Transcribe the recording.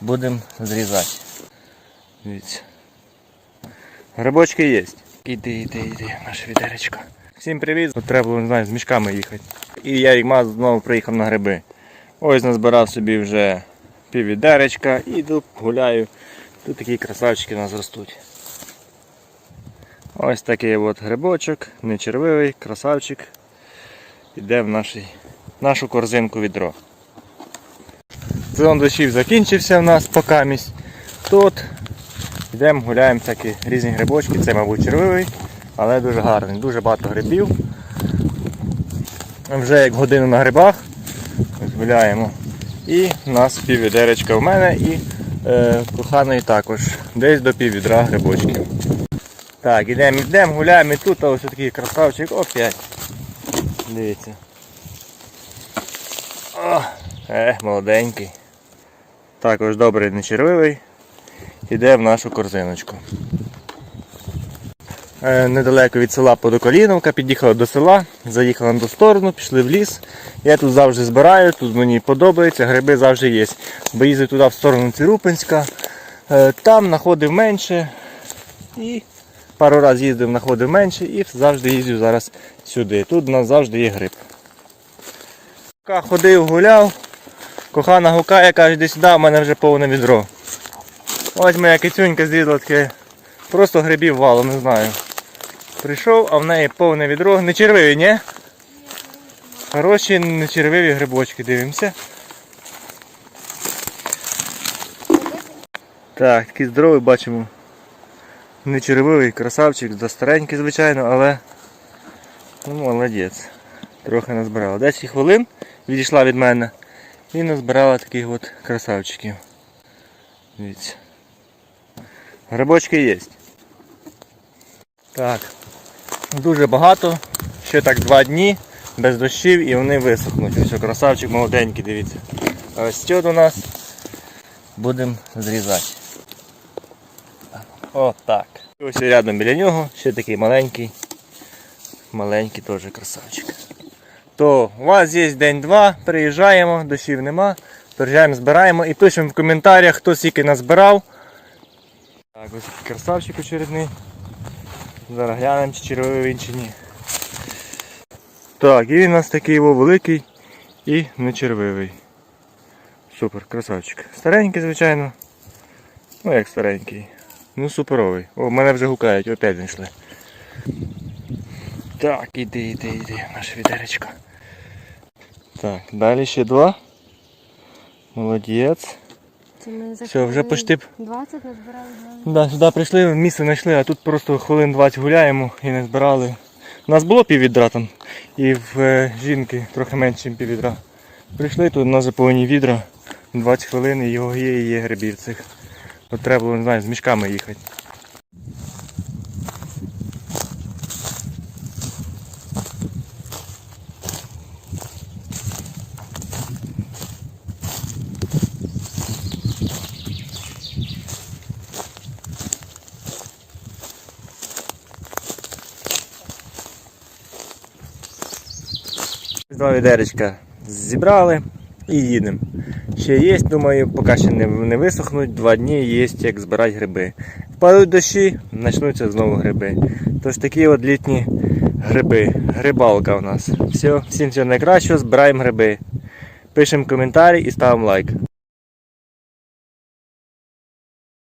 будемо зрізати. Дивіться. Грибочки є. Іди, іди, іди, наше відеречко. Всім привіт. Тут треба було, не знаю, з мішками їхати. І я Маз знову приїхав на гриби. Ось назбирав собі вже пів відеречка і йду гуляю. Тут такі красавчики у нас ростуть. Ось такий от грибочок, не червивий, красавчик. Іде в нашій, нашу корзинку відро. Сезон дощів закінчився в нас покамість. Тут йдемо гуляємо всякі різні грибочки. Це, мабуть, червивий, але дуже гарний. Дуже багато грибів. Вже як годину на грибах. Гуляємо. І у нас піввідеречка в мене і е, коханої також. Десь до піввідра грибочків. Так, ідемо, йдемо, гуляємо і тут а ось такий красавчик, опять. Дивіться. О, е, молоденький. Також добрий нечервивий. Іде в нашу корзиночку. Е, недалеко від села Подоколіновка, під'їхали до села, заїхали на ту сторону, пішли в ліс. Я тут завжди збираю, тут мені подобається, гриби завжди є. Бо їздив туди в сторону Цирупинська, е, там знаходив менше і пару разів їздив, знаходив менше і завжди їздив зараз сюди. Тут у нас завжди є гриб. Ходив, гуляв, кохана гукає, каже, іди сюди, в мене вже повне відро. Ось моя кицюнька зрізала таке, просто грибів вало, не знаю. Прийшов, а в неї повне відро. Не червиві, ні? Хороші нечервиві грибочки, дивимося. Так, такий здоровий бачимо. Нечервивий красавчик, да старенький, звичайно, але ну, молодець. Трохи назбирала. 10 хвилин відійшла від мене і назбирала таких от красавчиків. Дивіться. Грибочки є. Так. Дуже багато. Ще так два дні без дощів і вони висохнуть. Ось красавчик молоденький, дивіться. А ось тут у нас будемо зрізати. Отак. Ось рядом біля нього ще такий маленький. Маленький теж красавчик. То у вас є день-два, приїжджаємо, дощів нема, приїжджаємо, збираємо і пишемо в коментарях, хто скільки назбирав. Так, ось красавчик очередний. Зараз глянемо, чи червивий він чи ні. Так, і він у нас такий о, великий і не червивий. Супер, красавчик. Старенький, звичайно. Ну як старенький. Ну суперовий. О, мене вже гукають, опять знайшли. Так, іди, іди, іди, наше відеречко. Так, далі ще два. Молодець. Все, вже почти б- 20 назбирали. Да, сюди прийшли, місце знайшли, а тут просто хвилин 20 гуляємо і не збирали. У нас було піввідра там, і в е, жінки трохи менше, ніж піввідра. Прийшли, тут у нас заповнені відра, 20 хвилин і його є і є грибів цих. От треба було, не знаю, з мішками їхати. Два відеречка зібрали і їдемо. Ще є, думаю, поки ще не, не висохнуть, два дні є, як збирати гриби. Впадуть дощі, почнуться знову гриби. Тож такі от літні гриби. Грибалка у нас. Все, всім всього найкращого, збираємо гриби. Пишемо коментарі і ставимо лайк.